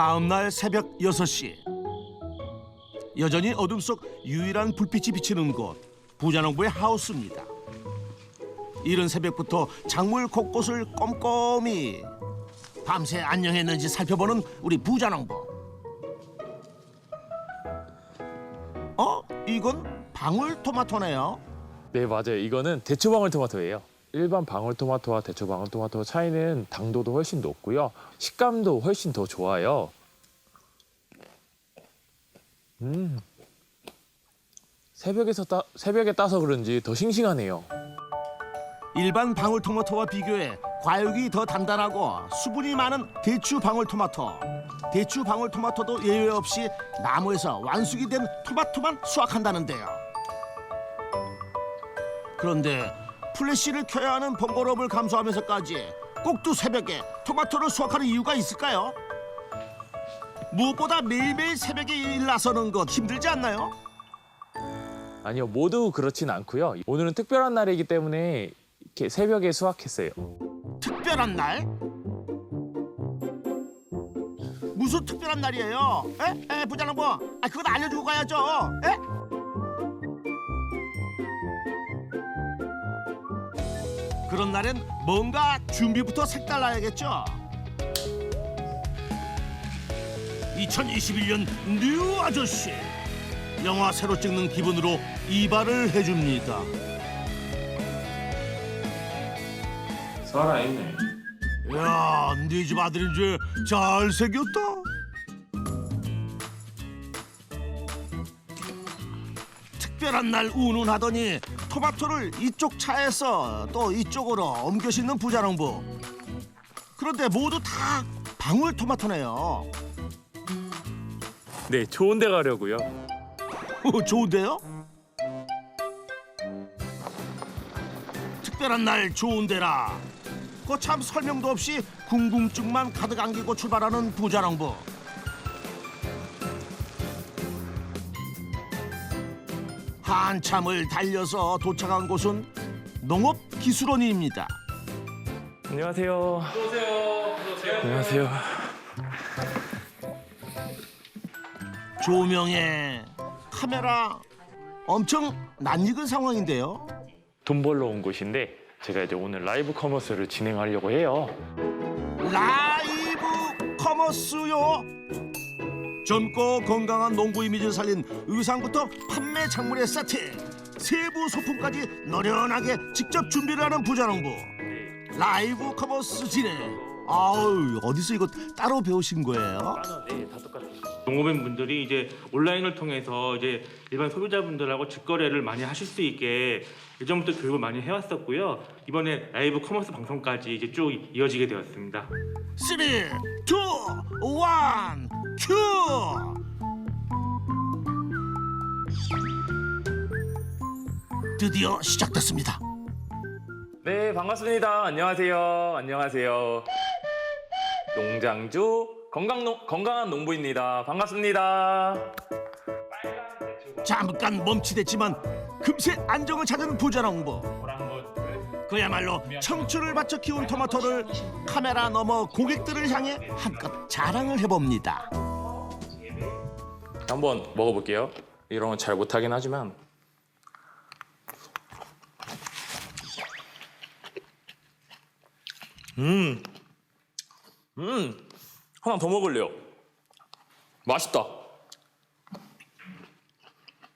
다음 날 새벽 6시 여전히 어둠 속 유일한 불빛이 비치는 곳 부자농부의 하우스입니다. 이른 새벽부터 작물 곳곳을 꼼꼼히 밤새 안녕했는지 살펴보는 우리 부자농부. 어? 이건 방울토마토네요. 네 맞아요. 이거는 대추 방울 토마토예요. 일반 방울토마토와 대추 방울토마토 차이는 당도도 훨씬 높고요. 식감도 훨씬 더 좋아요. 음. 새벽에서 따, 새벽에 따서 그런지 더 싱싱하네요. 일반 방울토마토와 비교해 과육이 더 단단하고 수분이 많은 대추 방울토마토. 대추 방울토마토도 예외 없이 나무에서 완숙이 된 토마토만 수확한다는데요. 그런데 플래시를 켜야 하는 번거로움을 감수하면서까지 꼭두 새벽에 토마토를 수확하는 이유가 있을까요? 무엇보다 매일매일 새벽에 일 나서는 것 힘들지 않나요? 아니요, 모두 그렇진 않고요. 오늘은 특별한 날이기 때문에 이렇게 새벽에 수확했어요. 특별한 날? 무슨 특별한 날이에요? 에? 에, 부장농부, 아 그건 알려주고 가야죠. 에? 그런 날엔 뭔가 준비부터 색달라야겠죠. 2021년 뉴 아저씨 영화 새로 찍는 기분으로 이발을 해줍니다. 살아있네. 야, 네 집 아들인지 잘생겼다. 특별한 날 운운하더니 토마토를 이쪽 차에서 또 이쪽으로 옮겨 싣는 부자농부. 그런데 모두 다 방울 토마토네요. 네, 좋은 데 가려고요. 어, 좋은데요? 특별한 날 좋은 데라. 거참 설명도 없이 궁금증만 가득 안기고 출발하는 부자농부. 한참을 달려서 도착한 곳은 농업기술원입니다. 안녕하세요. 안녕하세요. 조명에 카메라 엄청 낯익은 상황인데요. 돈 벌러 온 곳인데 제가 이제 오늘 라이브 커머스를 진행하려고 해요. 라이브 커머스요. 젊고 건강한 농부 이미지를 살린 의상부터 판매 작물의 세팅, 세부 소품까지 노련하게 직접 준비를 하는 부자농부. 라이브 커머스 진행. 아우 어디서 이거 따로 배우신 거예요? 네, 다 똑같아요. 농업인 분들이 이제 온라인을 통해서 이제 일반 소비자분들하고 직거래를 많이 하실 수 있게 예전부터 교육을 많이 해왔었고요. 이번에 라이브 커머스 방송까지 이제 쭉 이어지게 되었습니다. 3, 2, 1, 큐! 드디어 시작됐습니다. 네, 반갑습니다. 안녕하세요. 안녕하세요. 농장주 건강 건강한 농부입니다. 반갑습니다. 잠깐 멈칫했지만 금세 안정을 찾은 부자 농부. 그야말로 청춘을 바쳐 키운 토마토를 카메라 너머 고객들을 향해 한껏 자랑을 해봅니다. 한번 먹어볼게요. 이런 건 잘 못하긴 하지만 음, 음, 하나 더 먹을래요. 맛있다.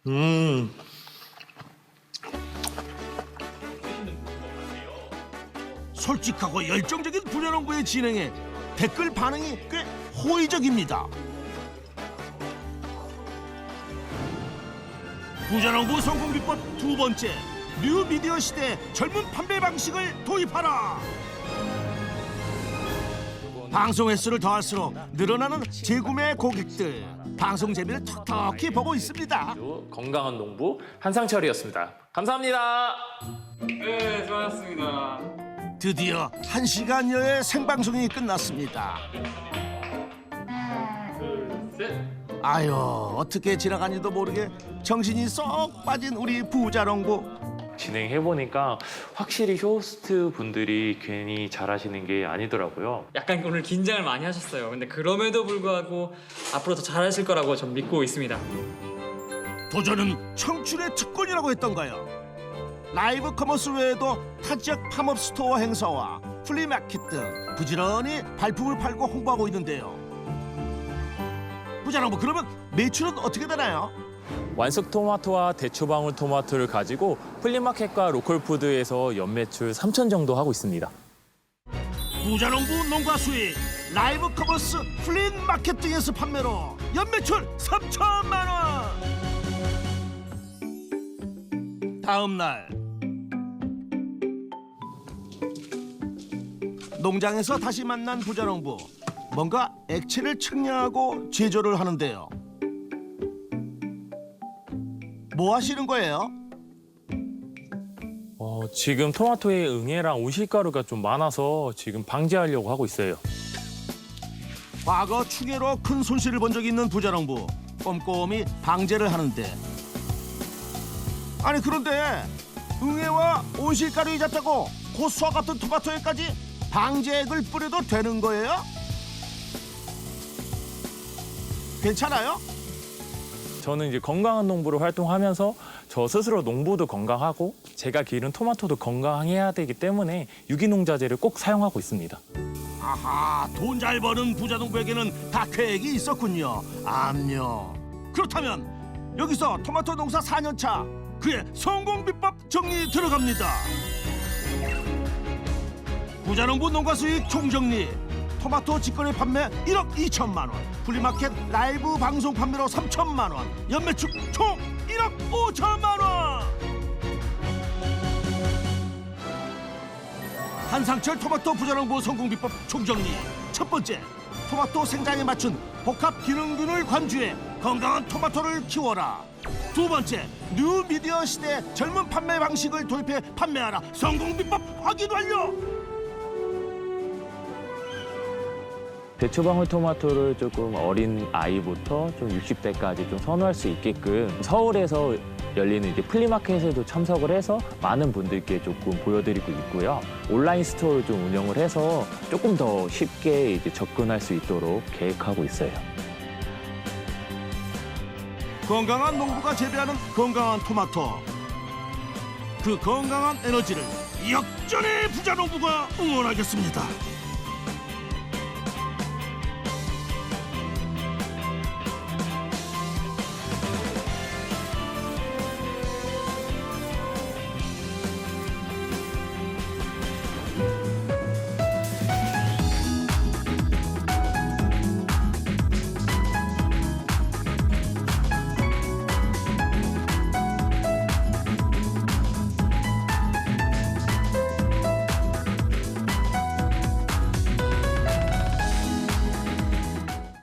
음, 솔직하고 열정적인 부자농부의 진행에 댓글 반응이 꽤 호의적입니다. 부자농부 성공 비법 두 번째 뉴 미디어 시대 젊은 판매 방식을 도입하라. 방송 횟수를 더할수록 늘어나는 재구매 고객들 방송 재미를 톡톡히 보고 있습니다. 건강한 농부 한상철이었습니다. 감사합니다. 드디어 한 시간여의 생방송이 끝났습니다. 아유 어떻게 지나간지도 모르게 정신이 쏙 빠진 우리 부자농부 진행해 보니까 확실히 호스트 분들이 괜히 잘하시는 게 아니더라고요. 약간 오늘 긴장을 많이 하셨어요. 근데 그럼에도 불구하고 앞으로 더 잘하실 거라고 전 믿고 있습니다. 도전은 청춘의 특권이라고 했던가요? 라이브 커머스 외에도 타 지역 팝업 스토어 행사와 플리마켓 등 부지런히 발품을 팔고 홍보하고 있는데요. 부자농부 그러면 매출은 어떻게 되나요? 완숙 토마토와 대추방울 토마토를 가지고 플리마켓과 로컬푸드에서 연매출 3천 정도 하고 있습니다. 부자농부 농가 수익 라이브 커머스 플린 마켓 등에서 판매로 연매출 3천만 원. 다음 날 농장에서 다시 만난 부자농부 뭔가 액체를 측량하고 제조를 하는데요. 뭐 하시는 거예요? 어, 지금 토마토에 응애랑 온실가루가 좀 많아서 지금 방지하려고 하고 있어요. 과거 충해로 큰 손실을 본 적이 있는 부자농부 꼼꼼히 방제를 하는데 아니 그런데 응애와 온실가루에 잡자고 고수와 같은 토마토에까지 방제액을 뿌려도 되는 거예요? 괜찮아요? 저는 이제 건강한 농부로 활동하면서 저 스스로 농부도 건강하고 제가 기른 토마토도 건강해야 되기 때문에 유기농 자재를 꼭 사용하고 있습니다. 아하 돈 잘 버는 부자 농부에게는 다 계획이 있었군요 암요 그렇다면 여기서 토마토 농사 4년차 그의 성공 비법 정리 들어갑니다 부자농부 농가 수익 총정리. 토마토 직거래 판매 1억 2천만 원. 플리마켓 라이브 방송 판매로 3천만 원. 연매출 총 1억 5천만 원. 한상철 토마토 부자농부 성공 비법 총정리. 첫 번째 토마토 생장에 맞춘 복합 기능균을 관주해 건강한 토마토를 키워라. 두 번째 뉴 미디어 시대 젊은 판매 방식을 도입해 판매하라. 성공 비법 확인 완료 대추방울 토마토를 조금 어린 아이부터 좀 60대까지 좀 선호할 수 있게끔 서울에서 열리는 이제 플리마켓에도 참석을 해서 많은 분들께 조금 보여드리고 있고요. 온라인 스토어를 좀 운영을 해서 조금 더 쉽게 이제 접근할 수 있도록 계획하고 있어요. 건강한 농부가 재배하는 건강한 토마토 그 건강한 에너지를 역전의 부자 농부가 응원하겠습니다